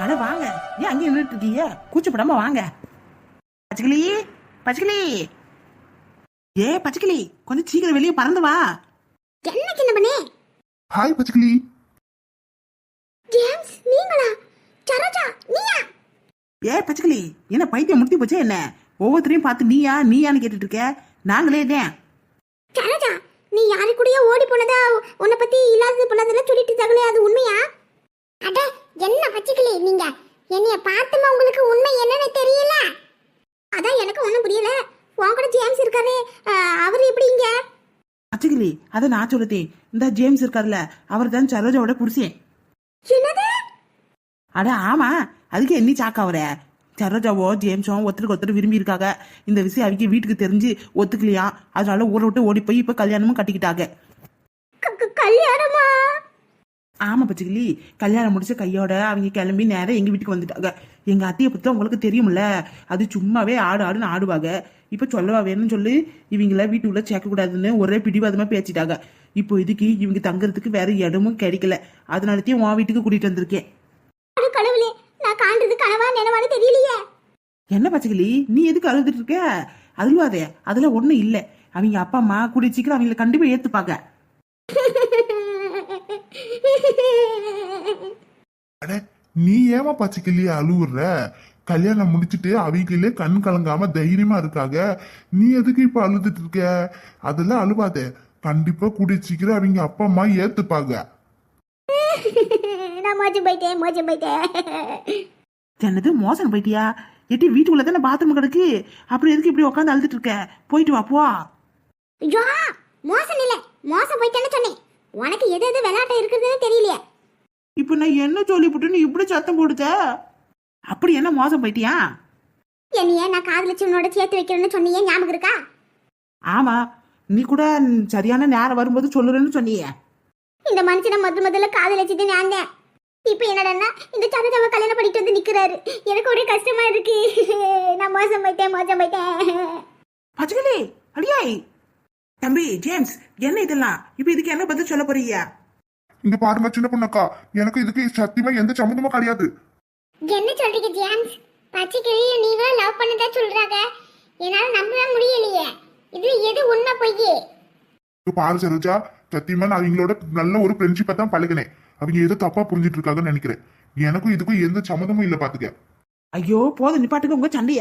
அட வாங்க. ஏன் அங்கே நின்றுட்டு இருக்கீங்க? கூச்சப்படாம வாங்க. பச்சைக்கிளி பச்சைக்கிளி. ஏ பச்சைக்கிளி கொஞ்சம் சீக்கிரம் வெளியே பறந்து வா. என்ன சின்ன பண்ணே? ஹாய் பச்சைக்கிளி. ஜேம்ஸ் நீங்களா? சரோஜா நீயா? ஏ பச்சைக்கிளி என்ன பைத்தியம் முடித்து போச்சே என்ன? ஒவ்வொருத்தரையும் பார்த்து நீயா நீயான்னு கேட்டுட்டு இருக்க. நாங்களே தான் சரோஜா நீ யாரு கூடயோ ஓடி போனதா உன்னை பத்தி இல்லாதது பொல்லாதெல்லாம் சொல்லிட்டு இருக்காங்களே அது உண்மையா? என்ன நீங்க என்னைய பார்த்துமா உங்களுக்கு உண்மை என்னன்னு தெரியல? அதான் எனக்கு ஒண்ணும் புரியல. உன் கூட ஜேம்ஸ் இருக்காரு அவர் எப்படி இங்க? பச்சைக்கிளி அதை நான் சொல்லுதேன். இந்த ஜேம்ஸ் இருக்கார்ல அவர் தான் சரோஜாவோட புருஷன் என்னது? அட ஆமா அதுக்கு என்ன சாக்காவற சரோஜாவோ ஜேம்ஸோ ஒருத்தருக்கு ஒருத்தர் விரும்பி இருக்காங்க. இந்த விஷயம் அவங்க வீட்டுக்கு தெரிஞ்சு ஒத்துக்கலையா? அதனால ஊரை விட்டு ஓடி போய் இப்ப கல்யாணமும் கட்டிக்கிட்டாங்க. ஆமா பச்சைக்கிளி. கல்யாணம் முடிச்ச கையோட அவங்க கிளம்பி நேரா எங்க வீட்டுக்கு வந்துட்டாங்க. எங்க அத்தையை பத்தி உங்களுக்கு தெரியும்ல? அது சும்மாவே ஆடு ஆடுன்னு ஆடுவாங்க. இப்ப சொல்லவா வேணும்னு சொல்லி இவங்கள வீட்டுக்குள்ள சேர்க்க கூடாதுன்னு ஒரே பிடிவாதமா பேசிட்டாங்க. இப்போ இதுக்கு இவங்க தங்குறதுக்கு வேற இடமும் கிடைக்கல. அதனாலத்தையும் உன் வீட்டுக்கு கூட்டிட்டு வந்திருக்கேன். என்ன பச்சைக்கிளி? நீ எதுக்கு அழுதுட்டு இருக்க? அழுவாதே. அதுல ஒண்ணும் இல்ல. அவங்க அப்பா அம்மா கூடிய சீக்கிரம் அவங்கள கண்டிப்பா ஏத்துப்பாங்க. அட நீ ஏமா பச்சைக்கிளி அழுவுற? கல்யாணம் முடிச்சிட்டு அவங்களே கண் கலங்காம தைரியமா இருக்காங்க நீ எதுக்கு இப்ப அழுதுட்டு இருக்க? அதெல்லாம் அழுவாத. கண்டிப்பா கூடிய சீக்கிரம் அவங்க அப்பா அம்மா ஏத்துப்பாங்க. நான் மோச்சு போயிட்டேன் மோச்சு போயிட்டேன். என்னது மோசம் போயிட்டியா? எட்டி வீட்டுக்குள்ள தானே பாத்ரூம் கிடக்கு? அப்புறம் எதுக்கு இப்படி உட்காந்து அழுதுட்டு இருக்க? போயிட்டு வா போ. ஐயோ மோசம் இல்ல. மோசம் போயிட்டேன்னு சொன்னேன். உனக்கு எது எது விளையாட்டம் இருக்குதுன்னு தெரியலையே. இப்போ நான் என்ன சொல்லிவிட்டு நீ இப்படி சத்தம் போடுத அப்படி என்ன மோசம் போயிட்டியா? என்னைய நான் காதலிச்சு உன்னோட சேர்த்து வைக்கிறேன்னு சொன்னியே ஞாபகம் இருக்கா? ஆமா நீ கூட சரியான நேரம் வரும்போது சொல்லுறேன்னு சொன்னியே. இந்த மனுஷனை முதல் முதல்ல காதலிச்சது நான் தான். இப்போ என்னடா இந்த சரோஜாவை கல்யாணம் பண்ணிட்டு வந்து நிக்கிறாரு. எனக்கு ஒரே கஷ்டமா இருக்கு. நான் மோசம் போயிட்டேன் மோசம் போயிட்டேன். பச்சைக்கிளி அடியாய். தம்பி ஜேம்ஸ் என்ன இதெல்லாம்? இப்போ இதுக்கு என்ன பதில் சொல்ல போறீங்க? இங்க பாருங்க சின்ன பொண்ணக்கா. எனக்கு இதுக்கு சத்தியமா எந்த சம்மந்தமும் கிடையாது. என்ன சொல்றீங்க ஜேம்ஸ்? பச்சை கிளிய நீங்களும் லவ் பண்ணதா சொல்றாங்க. என்னால நம்பவே முடியலையே. இது எது உண்மை பொய்யே? இங்க பாரு சரோஜா. சத்தியமா நான் அவங்களோட நல்ல ஒரு ஃப்ரெண்ட்ஷிப்பை தான் பழகினேன். அவங்க ஏதோ தப்பா புரிஞ்சிட்டு இருக்காங்கன்னு நினைக்கிறேன். எனக்கும் இதுக்கும் எந்த சம்மந்தமும் இல்ல பாத்துக்க. ஐயோ போதும் நிப்பாட்டுங்க உங்க சண்டைய.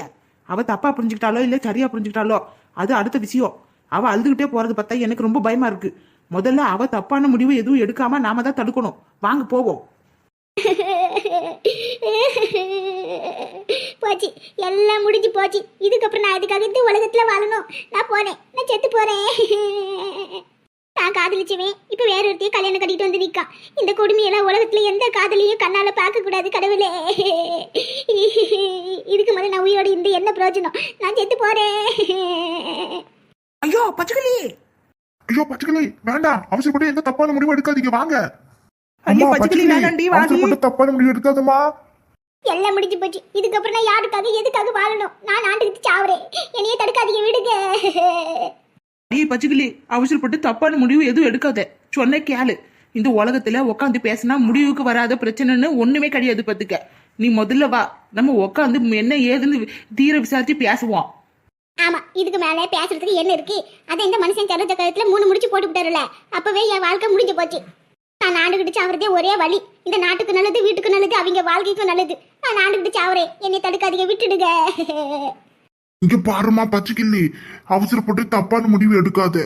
அவ தப்பா புரிஞ்சுக்கிட்டாலோ இல்ல சரியா புரிஞ்சுக்கிட்டாலோ அது அடுத்த விஷயம். அவள் அழுதுகிட்டே போறது பார்த்தா எனக்கு ரொம்ப பயமா இருக்கு. முதல்ல அவ தப்பான முடிவு எதுவும் எடுக்காம நாம தான் தடுக்கணும். வாங்க போவோம். போச்சு. எல்லாம் முடிஞ்சு போச்சு. இதுக்கப்புறம் நான் அதுக்காக இந்த உலகத்துல வாழணும். நான் போறேன். நான் செத்து போறேன். நான் காதலிச்சுவேன். இப்ப வேற ஒருத்தையும் கல்யாணம் கட்டிட்டு வந்து நிக்கான் இந்த கொடுமையெல்லாம் உலகத்துல எந்த காதலியும் கண்ணால பார்க்க கூடாது கடவுளே. இதுக்கு முதல்ல நான் உயிரோட இந்த என்ன பிரயோஜனம்? நான் செத்து போறேன். ஐயோ பச்சைக்கிளி. ஐயோ பச்சைக்கிளி வேண்டாம். அவசரப்பட்டு எந்த தப்பான முடிவு எடுக்காதீங்க. வாங்க. ஐயோ, பச்சைக்கிளி, வேண்டாண்டி, வாடி. அவசரப்பட்டு தப்பான முடிவு எடுக்காதம்மா. எல்லாம் முடிஞ்சு போச்சு. இதுக்கப்புறம் நான் யாருக்காக எதுக்காக வாழணும்? நான் நாட்டுக்கு சாவுறேன். என்னைய தடுக்காதீங்க விடுங்க. நீ பச்சைக்கிளி அவசரப்பட்டு தப்பான முடிவு எதுவும் எடுக்காத. சொன்ன கேளு. இந்த உலகத்துல உட்காந்து பேசினா முடிவுக்கு வராத பிரச்சனைன்னு ஒண்ணுமே கிடையாது பத்துக்க. நீ முதல்ல வா. நம்ம உட்காந்து என்ன ஏதுன்னு தீர விசாரிச்சு பேசுவோம். ஆமா இதுக்கு மேல பேசுறதுக்கு என்ன இருக்கு? அதை இந்த மனுஷன் சரோஜ கழுத்துல மூணு முடிச்சு போட்டு விட்டாருல அப்பவே என் வாழ்க்கை முடிஞ்சு போச்சு. நான் நாண்டுகிட்டு சாவறதே ஒரே வழி. இந்த நாட்டுக்கு நல்லது வீட்டுக்கு நல்லது அவங்க வாழ்க்கைக்கும் நல்லது. நான் நாண்டுகிட்டு சாவறேன். என்னை தடுக்காதீங்க விட்டுடுங்க. இங்க பாருமா பச்சைக்கிள்ளி. அவசரப்பட்டு தப்பான முடிவு எடுக்காது.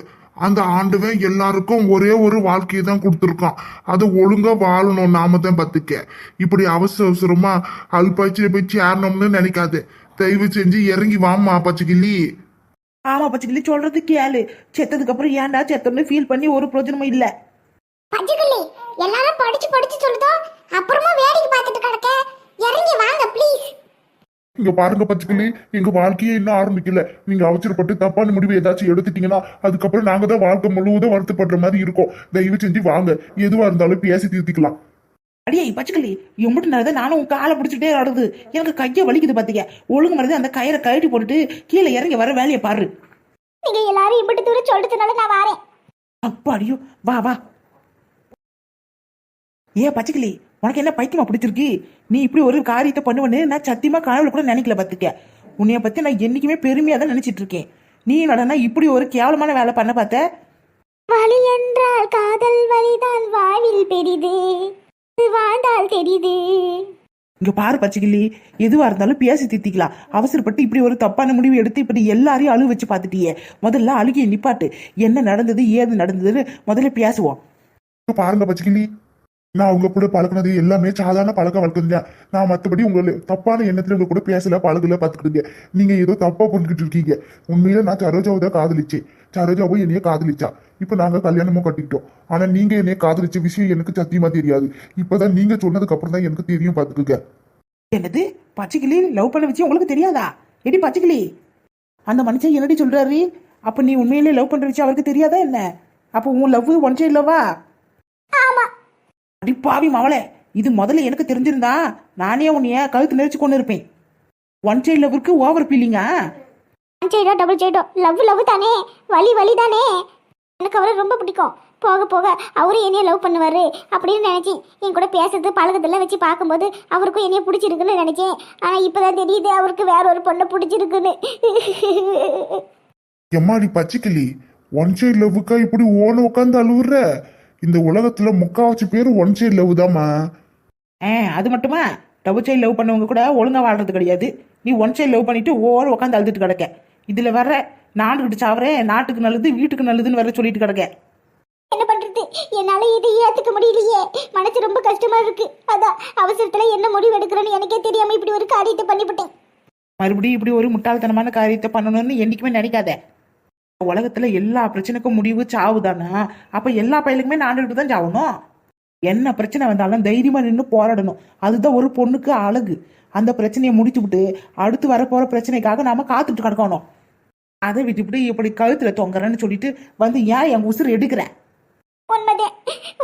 அந்த ஆண்டவன் எல்லாருக்கும் ஒரே ஒரு வாழ்க்கையை தான் கொடுத்துருக்கான். அதை ஒழுங்கா வாழணும் நாம தான் பத்துக்க. இப்படி அவசர அவசரமா அல்பாச்சியில போய் சேரணும்னு நினைக்காது. தயவு செஞ்சு இறங்கி வாம்மா பச்சைக்கிள்ளி. ஆமா பச்சைக்கிளி சொல்றது கேளு. செத்ததுக்கு அப்புறம் ஏன்டா செத்தோம்னு ஃபீல் பண்ணி ஒரு பிரயோஜனமும் இல்ல. பச்சைக்கிளி எல்லாரும் படிச்சு படிச்சு சொல்லுதோ அப்புறமா வேடிக்கை பார்த்துட்டு கிடக்க. இறங்கி வாங்க ப்ளீஸ் இங்க பாருங்க பச்சைக்கிளி எங்க வாழ்க்கையே இன்னும் ஆரம்பிக்கல. நீங்க அவசரப்பட்டு தப்பான முடிவு ஏதாச்சும் எடுத்துட்டீங்கன்னா அதுக்கப்புறம் நாங்க தான் வாழ்க்கை முழுவதும் வருத்தப்படுற மாதிரி இருக்கோம். தயவு செஞ்சு வாங்க. எதுவா இருந்தாலும் பேசி தீர்த்திக்கலாம். அடியே பச்சைக்கிளி எம்பிட்டு நேரம் நானும் உன் காலை பிடிச்சிட்டே ஆடுது எனக்கு கையை வலிக்குது பாத்தீங்க ஒழுங்கு மருந்து அந்த கயிறை கழட்டி போட்டுட்டு கீழே இறங்கி வர வேலையை பாரு. நீங்க எல்லாரும் இப்படி தூரம் சொல்றதுனால நான் வரேன். அப்பாடியோ வா வா. ஏ பச்சைக்கிளி உனக்கு என்ன பைத்தியமா பிடிச்சிருக்கு? நீ இப்படி ஒரு காரியத்தை பண்ணுவேன்னு நான் சத்தியமா கனவுல கூட நினைக்கல பார்த்துக்க உன்னைய பத்தி நான் என்னைக்குமே பெருமையா தான் நினைச்சிட்டு இருக்கேன். நீ நடனா இப்படி ஒரு கேவலமான வேலை பண்ண பார்த்த? வழி என்றால் காதல் வழிதான் வாழ்வில் பெரிது. வாழ்ந்தால் தெரியுது. இங்க பாரு பச்சைக்கிளி எதுவா இருந்தாலும் பேசி தித்திக்கலாம். அவசரப்பட்டு இப்படி ஒரு தப்பான முடிவு எடுத்து இப்படி எல்லாரையும் அழுக வச்சு பார்த்துட்டியே. முதல்ல அழுகிய நிப்பாட்டு. என்ன நடந்தது ஏது நடந்ததுன்னு முதல்ல பேசுவோம் பாருங்க பச்சைக்கிளி நான் உங்க கூட பழகுனது எல்லாமே சாதாரண பழக்க வழக்கம் தான் நான் மத்தபடி உங்களை தப்பான எண்ணத்துல உங்க கூட பேசல பழகல பாத்துக்கிட்டீங்க நீங்க ஏதோ தப்பா புரிஞ்சுக்கிட்டு இருக்கீங்க. உண்மையில நான் சரோஜாவை தான் காதலிச்சேன். சரோஜாவும் என்னைய காதலிச்சா. இப்ப நாங்க கல்யாணமும் கட்டிக்கிட்டோம். ஆனா நீங்க என்னைய காதலிச்ச விஷயம் எனக்கு சத்தியமா தெரியாது. இப்பதான் நீங்க சொன்னதுக்கு அப்புறம் தான் எனக்கு தெரியும் பாத்துக்குங்க. என்னது? பச்சைக்கிளி? லவ் பண்ண வச்சு உங்களுக்கு தெரியாதா? எடி பச்சைக்கிளி. அந்த மனுஷன் என்னடி சொல்றாரு? அப்ப நீ உண்மையிலே லவ் பண்ற வச்சு அவருக்கு தெரியாதா என்ன? அப்போ உன் லவ் ஒன் சைடு லவ்வா அடி பாவி மவளே இது முதல்ல எனக்கு தெரிஞ்சிருந்தா நானே உன்னைய கழுத்து நெரிச்சு கொண்டு இருப்பேன். ஒன் சைடு லவ்வுக்கு ஓவர் ஃபீலிங்கா சைடோ டபுள் சைடோ லவ் லவ் தானே. வலி வலி தானே. எனக்கு அவரை ரொம்ப பிடிக்கும். போக போக அவரும் என்னைய லவ் பண்ணுவாரு அப்படின்னு நினைச்சேன். என் கூட பேசுறது பழக்கத்தெல்லாம் வச்சு பார்க்கும்போது அவருக்கும் என்னைய பிடிச்சிருக்குன்னு நினைச்சேன். ஆனா இப்பதான் தெரியுது அவருக்கு வேற ஒரு பொண்ணை பிடிச்சிருக்குன்னு. எம்மாடி பச்சைக்கிளி ஒன் சைடு லவ்வுக்கா இப்படி ஓன உட்காந்து அழுவுற? இந்த உலகத்துல முக்காவாசி பேர் ஒன் சைடு லவ் தாம்மா. ஆ அது மட்டுமா? டபுள் சைடு லவ் பண்ணவங்க கூட ஒழுங்கா வாழ்றது கிடையாது. நீ ஒன் சைடு லவ் பண்ணிட்டு ஓவர் உட்காந்து அழுதுட்டு கிடக்க. இதுல வர நாண்டுகிட்டு சாவறேன் நாட்டுக்கு நல்லது வீட்டுக்கு நல்லதுன்னு வர சொல்லிட்டு கிடக்க. என்ன பண்றது? என்னால இதை ஏத்துக்க முடியலையே. மனசு ரொம்ப கஷ்டமா இருக்கு. அதான் அவசரத்துல என்ன முடிவு எடுக்கிறேன்னு எனக்கே தெரியாம இப்படி ஒரு காரியத்தை பண்ணிவிட்டேன். மறுபடியும் இப்படி ஒரு முட்டாள்தனமான காரியத்தை பண்ணணும்னு என்னைக்குமே நினைக்காத. உலகத்துல எல்லா பிரச்சனைக்கும் முடிவு சாவு தானா அப்ப எல்லா பையலுக்குமே நாண்டுகிட்டு தான் சாவணும். என்ன பிரச்சனை வந்தாலும் தைரியமா நின்று போராடணும். அதுதான் ஒரு பொண்ணுக்கு அழகு. அந்த பிரச்சனையை முடிச்சு விட்டு அடுத்து வரப்போற பிரச்சனைக்காக நாம காத்துட்டு கிடக்கணும். அதை விட்டுவிட்டு இப்படி கழுத்துல தொங்குறேன்னு சொல்லிட்டு வந்து ஏன் என் உசுறு எடுக்கிற? உண்மைதான்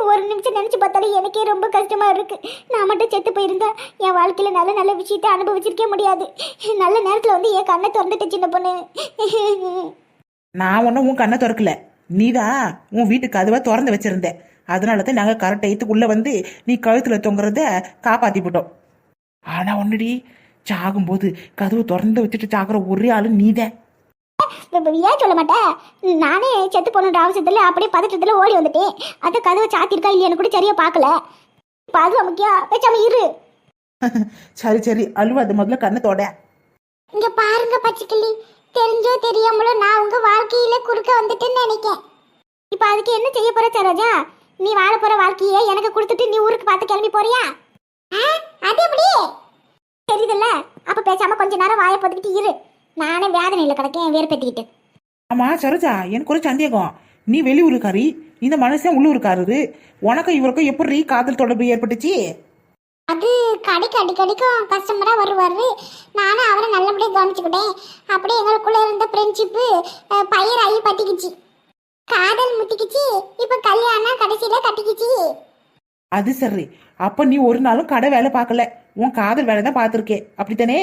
ஒரு நிமிஷம் நினைச்சு பார்த்தாலும் எனக்கே ரொம்ப கஷ்டமா இருக்கு. நான் மட்டும் செத்து போயிருந்தா என் வாழ்க்கையில நல்ல நல்ல விஷயத்தை அனுபவிச்சிருக்கே முடியாது. நல்ல நேரத்துல வந்து என் கண்ணை திறந்துட்டு சின்ன பொண்ணு. நான் ஒன்றும் உன் கண்ணை திறக்கல. நீதான் உன் வீட்டு கதவை திறந்து வச்சிருந்த அதனால தான் நாங்கள் கரெக்ட் டயத்துக்குள்ள வந்து நீ கழுத்துல தொங்குறத காப்பாத்தி போட்டோம். ஆனா ஒன்னுடி சாகும்போது கதவு திறந்து வச்சுட்டு சாகுற ஒரே ஆளு நீதான் ஏன் சொல்ல மாட்டேன் நானே செத்து போன அவசரத்துல அப்படியே பதட்டத்துல ஓடி வந்துட்டேன். அந்த கதவை சாத்திருக்கா இல்லையான்னு கூட சரியா பார்க்கல. இப்ப அதுவா முக்கியம் பேசாம இரு. சரி சரி. அழுவாது முதல்ல கண்ணை தொட. இங்க பாருங்க பச்சைக்கிளி. தெரிஞ்சோ தெரியாமலோ நான் உங்க வாழ்க்கையில குறுக்க வந்துட்டேன்னு நினைக்கேன். இப்ப அதுக்கு என்ன செய்ய போற சரோஜா? நீ வாழ போற வாழ்க்கையை எனக்கு கொடுத்துட்டு நீ ஊருக்கு பார்த்து கிளம்பி போறியா? அது எப்படி? தெரியுதுல்ல. அப்ப பேசாம கொஞ்ச நேரம் வாயை பொத்துக்கிட்டு இரு. நானே வேதனையில கிடக்கேன் வேறுபெத்திக்கிட்டு ஆமா சரோஜா எனக்கு ஒரு சந்தேகம். நீ வெளியூருக்காரி இந்த மனுஷன் உள்ளூருக்காரரு உனக்கும் இவருக்கும் எப்படி காதல் தொடர்பு ஏற்பட்டுச்சு? அது கடைக்கு அடிக்கடிக்கும் கஸ்டமரா வருவாரு. நானும் அவரை நல்லபடியாக கவனிச்சுக்கிட்டேன். அப்படியே எங்களுக்குள்ள இருந்த ஃப்ரெண்ட்ஷிப்பு பயிராகி பத்திக்கிச்சு. காதல் முத்திக்கிச்சு இப்போ கல்யாணம் கடைசியில கட்டிக்கிச்சு. அது சரி. அப்ப நீ ஒரு நாளும் கடை வேலை பார்க்கல. உன் காதல் வேலை தான் பார்த்துருக்கே. அப்படித்தானே?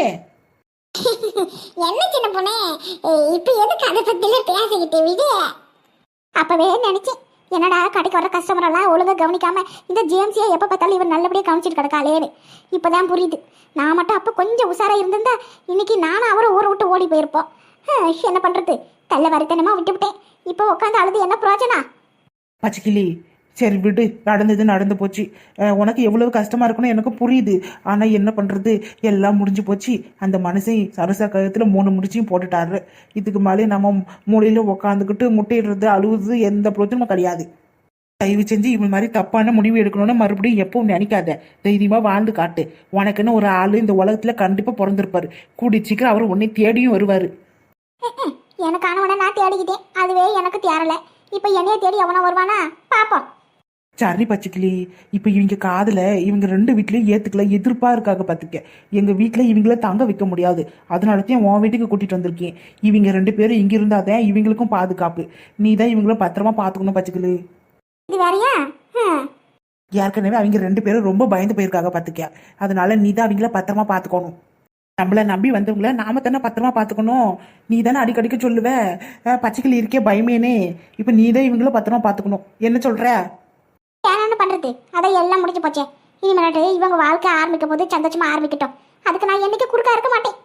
என்ன சின்ன பொண்ணே? இப்போ இப்ப எதுக்கு அதை பத்தில பேசிக்கிட்டு விடு. அப்பவே நினைச்சேன் என்னடா கடைக்கு வர கஸ்டமர் எல்லாம் ஒழுங்கா கவனிக்காம இந்த ஜேம்ஸியா எப்ப பார்த்தாலும் இவர் நல்லபடியா கவனிச்சிட்டு கிடக்காளேன்னு. இப்பதான் புரியுது. நான் மட்டும் அப்ப கொஞ்சம் உஷாரா இருந்திருந்தா இன்னைக்கு நானும் அவரை ஊரை விட்டு ஓடி போயிருப்போம். என்ன பண்றது? தள்ள வரித்தனமா விட்டு விட்டேன் இப்போ உட்காந்து அழுது என்ன பிரயோஜனம்? பச்சைக்கிளி சரி விடு நடந்தது நடந்து போச்சு. உனக்கு எவ்வளவு கஷ்டமா இருக்குன்னு எனக்கு புரியுது. ஆனா என்ன பண்றது? எல்லாம் முடிஞ்சு போச்சு. அந்த மனுஷன் சரசா கழுத்துல மூணு முடிச்சையும் போட்டுட்டாரு. இதுக்கு மேலே நம்ம மூலையில உக்காந்துக்கிட்டு முட்டையிடுறது அழுகுது எந்த பிரச்சனையும் கிடையாது. தயவு செஞ்சு இவன் மாதிரி தப்பான முடிவு எடுக்கணும்னு மறுபடியும் எப்பவும் நினைக்காத. தைரியமா வாழ்ந்து காட்டு. உனக்குன்னு ஒரு ஆளு இந்த உலகத்துல கண்டிப்பா பிறந்திருப்பாரு. கூடி சீக்கிரம் அவர் உன்னை தேடியும் வருவாரு. எனக்கான எனக்கானவனை நான் தேடிக்கிட்டேன். அதுவே எனக்கு தேரல இப்போ என்னைய தேடி எவனோ வருவானா? பாப்போம். சரி பச்சைக்கிளி இப்போ இவங்க காதுல இவங்க ரெண்டு வீட்லயும் ஏத்துக்கல எதிர்ப்பா இருக்காங்க பாத்துக்க. எங்க வீட்ல இவங்கள தங்க வைக்க முடியாது. அதனால தான் உன் வீட்டுக்கு கூட்டிட்டு வந்திருக்கேன். இவங்க ரெண்டு பேரும் இங்க இருந்தாதான் இவங்களுக்கும் பாதுகாப்பு. நீ தான் இவங்கள பத்திரமா பாத்துக்கணும் பச்சைக்கிளி. இது வேறயா. ஏற்கனவே அவங்க ரெண்டு பேரும் ரொம்ப பயந்து போயிருக்காங்க பாத்துக்க. அதனால நீ தான் அவங்கள பத்திரமா பாத்துக்கணும். நம்மள நம்பி வந்தவங்கள நாம தானே பத்திரமா பாத்துக்கணும். நீ தானே அடிக்கடிக்க சொல்லுவ. பச்சைக்கிளி இருக்கே பயமேனே. இப்போ நீ தான் இவங்கள பத்திரமா பாத்துக்கணும். என்ன சொல்ற? வேற என்ன பண்றது? அதான் எல்லாம் முடிஞ்சு போச்சே. இனிமேட்டு இவங்க வாழ்க்கை ஆரம்பிக்கும் போது சந்தோஷமா ஆரம்பிக்கட்டும். அதுக்கு நான் என்னைக்கு குறுக்கா இருக்க மாட்டேன்.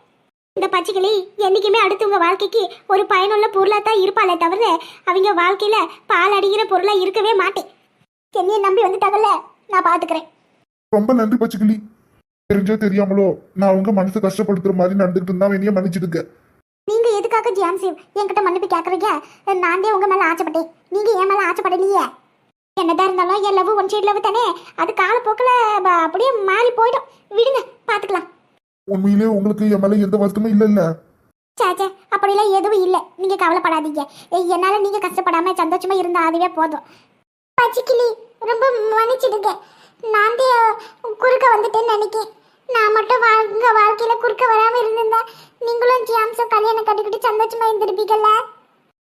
இந்த பச்சைக்கிளி என்னைக்குமே அடுத்தவங்க வாழ்க்கைக்கு ஒரு பயனுள்ள பொருளா தான் இருப்பாளே தவிர அவங்க வாழ்க்கையில பால் அடிக்கிற பொருளா இருக்கவே மாட்டேன். என்னைய நம்பி வந்துட்டாங்கல்ல நான் பாத்துக்கிறேன். ரொம்ப நன்றி பச்சைக்கிளி தெரிஞ்சோ தெரியாமலோ நான் உங்க மனசை கஷ்டப்படுத்துற மாதிரி நடந்துகிட்டு இருந்தா என்னைய மன்னிச்சிடுங்க. நீங்க எதுக்காக ஜான்சி என்கிட்ட மன்னிப்பு கேக்குறீங்க? நான் உங்க மேல ஆச்சப்பட்டேன் நீங்க என் மேல ஆச்சப்படலையே என்னதான் இருந்தாலும் என் லவ் ஒன் சைடு லவ் தானே? அது காலப்போக்கில் அப்படியே மாறி போயிடும். விடுங்க பாத்துக்கலாம். உண்மையிலே உங்களுக்கு என் மேல எந்த வருத்தமும் இல்ல இல்ல சாச்சே அப்படிலாம் எதுவும் இல்லை. நீங்க கவலைப்படாதீங்க. என்னால நீங்க கஷ்டப்படாம சந்தோஷமா இருந்தா அதுவே போதும். பச்சிக்கிளி ரொம்ப மன்னிச்சிடுங்க. நான் குறுக்க வந்துட்டேன்னு நினைக்கேன். நான் மட்டும் வாழ்ங்க வாழ்க்கையில குறுக்க வராம இருந்திருந்தா நீங்களும் ஜியாம்ஸும் கல்யாணம் கட்டிக்கிட்டு சந்தோஷமா இருந்திருப்பீங்கல்ல?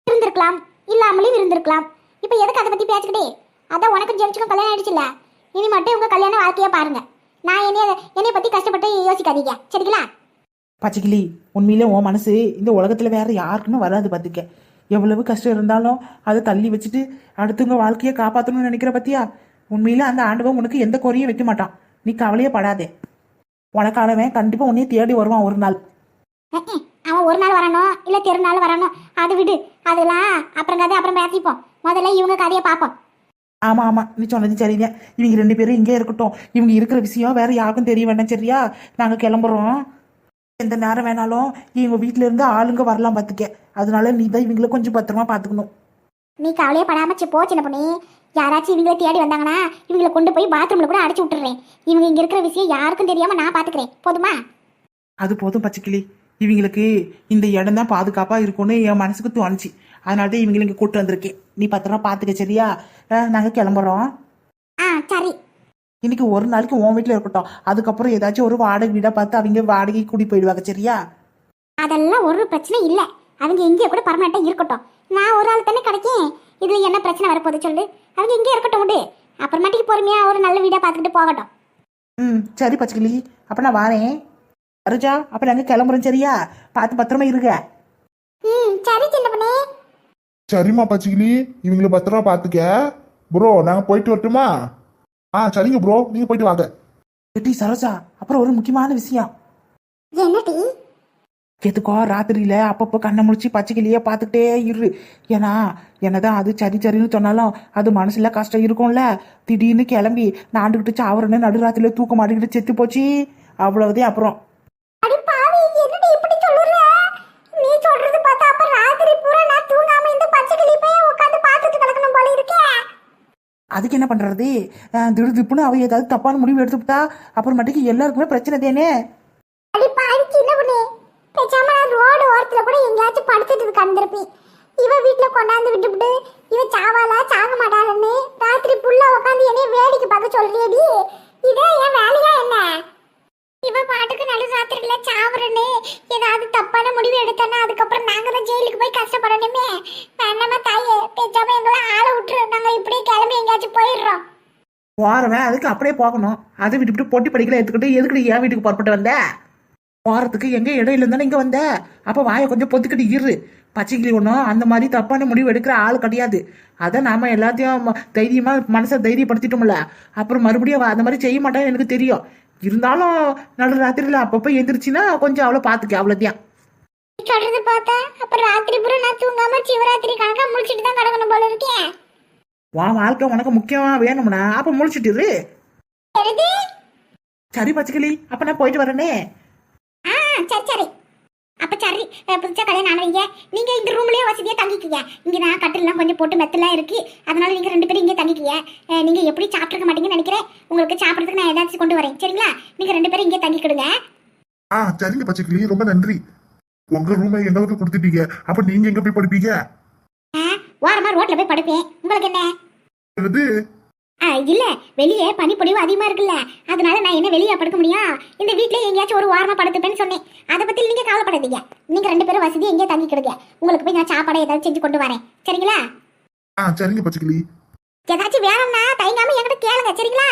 இருந்திருக்கலாம். இல்லாமலும் இருந்திருக்கலாம். இப்போ எதுக்கு அதை பத்தி பேசிக்கிட்டே? அதான் உனக்கும் ஜெயிச்சுக்கும் கல்யாணம் ஆயிடுச்சுல்ல? இனி மட்டும் உங்க கல்யாண வாழ்க்கைய பாருங்க. நான் என்னைய என்னைய பத்தி கஷ்டப்பட்டு யோசிக்காதீங்க. சரிங்களா? பச்சைக்கிளி உண்மையிலே உன் மனசு இந்த உலகத்தில் வேற யாருக்குன்னு வராது பார்த்துக்க எவ்வளவு கஷ்டம் இருந்தாலும் அதை தள்ளி வச்சுட்டு அடுத்தவங்க வாழ்க்கையை காப்பாற்றணும்னு நினைக்கிற பத்தியா? உண்மையில அந்த ஆண்டவன் உனக்கு எந்த குறையும் வைக்க மாட்டான். நீ கவலையே படாதே. உனக்கானவன் கண்டிப்பாக உன்னையே தேடி வருவான் ஒரு நாள். அவன் ஒரு நாள் வரணும் இல்ல தெரு நாள் வரணும். அது விடு. அதெல்லாம் அப்புறம் கதை அப்புறம் பேசிப்போம். முதல்ல இவங்க கதையை பார்ப்போம். ஆமாம் ஆமாம் நீ சொன்னது சரிங்க. இவங்க ரெண்டு பேரும் இங்கே இருக்கட்டும். இவங்க இருக்கிற விஷயம் வேற யாருக்கும் தெரிய வேண்டாம் சரியா? நாங்கள் கிளம்புறோம். எந்த நேரம் வேணாலும் இவங்க வீட்டில இருந்து ஆளுங்க வரலாம் பார்த்துக்க அதனால நீ தான் இவங்கள கொஞ்சம் பத்திரமா பார்த்துக்கணும் நீ கவலையே படாம சி, போ சின்ன பொண்ணு. யாராச்சும் இவங்கள தேடி வந்தாங்கன்னா இவங்களை கொண்டு போய் பாத்ரூம்ல கூட அடைச்சு விட்டுறேன். இவங்க இங்க இருக்கிற விஷயம் யாருக்கும் தெரியாம நான் பாத்துக்கிறேன். போதுமா? அது போதும் பச்சைக்கிளி. இவங்களுக்கு இந்த இடம் தான் பாதுகாப்பாக இருக்கும்னு என் மனசுக்கு தோணுச்சு. அதனால தான் இவங்களை இங்கே கூட்டு வந்திருக்கேன். நீ பத்திரமா பார்த்துக்க சரியா? நாங்கள் கிளம்புறோம். ஆ சரி. இன்னைக்கு ஒரு நாளைக்கு உன் வீட்டில் இருக்கட்டும். அதுக்கப்புறம் ஏதாச்சும் ஒரு வாடகை வீடாக பார்த்து அவங்க வாடகை கூடி போயிடுவாங்க சரியா? அதெல்லாம் ஒரு பிரச்சனை இல்ல. அவங்க எங்கேயோ கூட பர்மனெண்டா இருக்கட்டும். நான் ஒரு ஆள் தானே கிடைக்கேன். இதுல என்ன பிரச்சனை வரப்போகுது சொல்லு. அவங்க எங்கேயே இருக்கட்டும் விடு. அப்புறமாட்டிக்கு பொறுமையா ஒரு நல்ல வீடா பார்த்துக்கிட்டு போகட்டும். ம் சரி பச்சைக்கிளி. அப்போ நான் வரேன். அருஜா அப்போ நாங்கள் கிளம்புறோம் சரியா? பார்த்து பத்திரமா இருங்க ம் சரி சின்ன பொண்ணு சரிம்மா பச்சைக்கிளி இவங்கள பத்திரமா பாத்துக்க. ப்ரோ நாங்க போயிட்டு வரட்டுமா? ஆ சரிங்க ப்ரோ நீங்க போயிட்டு வாங்க. எட்டி சரோஜா அப்புறம் ஒரு முக்கியமான விஷயம். என்னடி? எதுக்கோ ராத்திரியில அப்பப்போ கண்ணை முடிச்சு பச்சைக்கிளியே பார்த்துக்கிட்டே இரு. ஏன்னா என்னதான் அது சரி சரின்னு சொன்னாலும் அது மனசுல கஷ்டம் இருக்கும்ல. திடீர்னு கிளம்பி நாண்டுகிட்டு சாவரன்னு நடுராத்திரில தூக்க மாட்டிக்கிட்டு செத்து போச்சு. அவ்வளவுதே அப்புறம் அடி பாவி என்னடி இப்படி சொல்லுற நீ சொல்றது பார்த்தா அப்ப ராத்திரி பூரா நான் தூங்காம இந்த பச்சை கிளிப்பே உட்கார்ந்து பார்த்துட்டு கிடக்கணும் போல இருக்கே அதுக்கு என்ன பண்ணுறது அஹ் திடுதிப்புன்னு அவ ஏதாவது தப்பான முடிவு எடுத்துவிட்டா அப்புறமேட்டுக்கு எல்லாருக்குமே பிரச்சனை தானே? அடி பாவி சின்ன பொண்ணு? பேசாம நான் ரோடு ஓரத்துல கூட எங்கேயாச்சும் படுத்துட்டு கடந்திருப்பேன். இவ வீட்ல கொண்டாந்து விட்டுவிட்டு இவ சாவாலா சாக மாட்டாளன்னு ராத்திரி புள்ள உட்காந்து என்னைய வேடிக்கை பார்க்க சொல்றியடி. இதே என் வேலையா என்ன? இவ பாட்டுக்கு நடு ராத்திரில சாவறன்னு ஏதாவது தப்பான முடிவு எடுத்தானா அதுக்கப்புறம் நாங்க தான் ஜெயிலுக்கு போய் கஷ்டப்படணுமே. என்னமா தாயே? பேச்சாம எங்களை ஆள விட்டுரு. நாங்க இப்படியே கிளம்பி எங்கேயாச்சும் போயிடுறோம். போறவன் அதுக்கு அப்படியே போகணும். அதை விட்டுவிட்டு போட்டி படிக்கல எடுத்துக்கிட்டு எதுக்கிட்டு என் வீட்டுக்கு புறப்பட்டு வந்த? போறதுக்கு எங்க இடம் இல்லைன்னு இங்க வந்த. அப்ப வாயை கொஞ்சம் பொத்துக்கிட்டு இரு. பச்சைக்கிளி ஒன்றும் அந்த மாதிரி தப்பான முடிவு எடுக்கிற ஆள் கிடையாது. அதை நாம எல்லாத்தையும் ம- தைரியமா மனசை தைரியப்படுத்திட்டோம்ல. அப்புறம் மறுபடியும் அந்த மாதிரி செய்ய மாட்டேன்னு எனக்கு தெரியும். இருந்தாலும் நடு ராத்திரியில் அப்பப்போ எந்திரிச்சின்னா கொஞ்சம் அவ்வளோ பார்த்துக்க அவ்வளோத்தையும் சொல்றது பார்த்தா அப்புறம் ராத்திரி பூரா நான் தூங்காம சிவராத்திரி கணக்கா முடிச்சிட்டு தான் கிடக்கணும் போல இருக்கேன் உன் வாழ்க்கை உனக்கு முக்கியமா வேணும்னா அப்ப எழுது சரி பச்சைக்கிளி அப்ப நான் போயிட்டு வரேனே. ஆ சரி சரி. அப்ப சரி அஹ், புதுசா கல்யாணம் ஆனவங்க நீங்க இந்த ரூம்லயே வசதியா தங்கிக்கீங்க. இங்க நான் கட்டிலாம் கொஞ்சம் போட்டு மெத்தலாம் இருக்கு. அதனால நீங்க ரெண்டு பேரும் இங்கே தங்கிக்கீங்க. நீங்க எப்படி சாப்பிட்டுருக்க மாட்டீங்கன்னு நினைக்கிறேன். உங்களுக்கு சாப்பிட்றதுக்கு நான் ஏதாச்சும் கொண்டு வரேன். சரிங்களா? நீங்க ரெண்டு பேரும் இங்கே தங்கிக்கிடுங்க. ஆ சரிங்க பச்சைக்கிளி. ரொம்ப நன்றி. உங்க ரூமை எங்களுக்கு கொடுத்துட்டீங்க. அப்ப நீங்க எங்க போய் படிப்பீங்க? ஆ, ஓரமா ரோட்ல போய் படுப்பேன். உங்களுக்கு என்ன? இல்ல வெளியே பனிப்பொழிவு அதிகமா இருக்குல்ல. அதனால நான் என்ன வெளியே படுக்க முடியும்? இந்த வீட்லயே எங்கேயாச்சும் ஒரு வாரமா படுத்துப்பேன்னு சொன்னேன். அதை பத்தி நீங்க கவலைப்படாதீங்க. நீங்க ரெண்டு பேரும் வசதி எங்கேயே தங்கிக்கிடுங்க. உங்களுக்கு போய் நான் சாப்பாடு ஏதாவது செஞ்சு கொண்டு வரேன். சரிங்களா? ஆ சரிங்க பச்சைக்கிளி. ஏதாச்சும் வேணும்னா தயங்காம என்கிட்ட கேளுங்க சரிங்களா?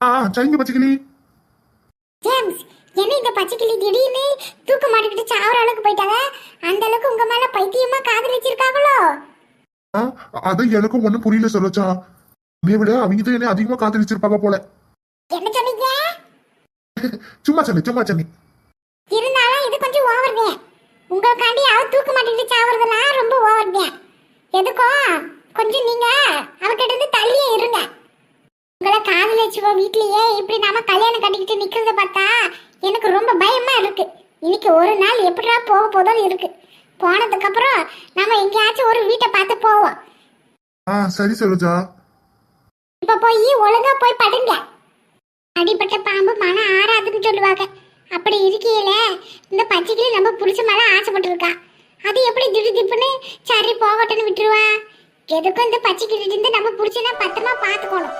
ஆ ஆ, சரிங்க பச்சைக்கிளி. ஜேம்ஸ் என்ன இந்த பச்சைக்கிளி திடீர்னு தூக்க மாட்டிக்கிட்டு சாவர அளவுக்கு போயிட்டாங்க? அந்த அளவுக்கு உங்க மேல பைத்தியமா காதலிச்சிருக்காங்களோ அது எனக்கும் ஒண்ணும் புரியல சொல்லச்சா என்னை விட அவங்க தான் என்ன அதிகமா காதலிச்சிருப்பாங்க போல. என்ன சொன்னீங்க? சும்மா சொன்னி சும்மா சொன்னி இருந்தாலும் இது கொஞ்சம் ஓவர்ங்க உங்களுக்காண்டி அவ தூக்க மாட்டேங்கிட்டு சாவறதெல்லாம் ரொம்ப ஓவர்ங்க எதுக்கும் கொஞ்சம் நீங்க அவகிட்ட இருந்து தள்ளியே இருங்க. உங்களை காதலிச்சுவோ வீட்லயே. இப்படி நாம கல்யாணம் கட்டிக்கிட்டு நிக்கிறத பார்த்தா எனக்கு ரொம்ப பயமா இருக்கு. இன்னைக்கு ஒரு நாள் எப்படிடா போக போதும் இருக்கு. போனதுக்கு அப்புறம் நம்ம எங்கேயாச்சும் ஒரு வீட்டை பார்த்து போவோம். ஆ சரி சரோஜா. இப்ப போய் ஒழுங்கா போய் படுங்க. அடிப்பட்ட பாம்பு மன ஆறாதுன்னு சொல்லுவாங்க. அப்படி இருக்கையில இந்த பச்சைக்கிளி நம்ம புடிச்ச மேல ஆசைப்பட்டு இருக்கா அது எப்படி திடு திப்புன்னு சரி போகட்டும்னு விட்டுருவா? எதுக்கும் இந்த பச்சைக்கிளி இருந்து நம்ம புடிச்சுனா பத்திரமா பாத்துக்கணும்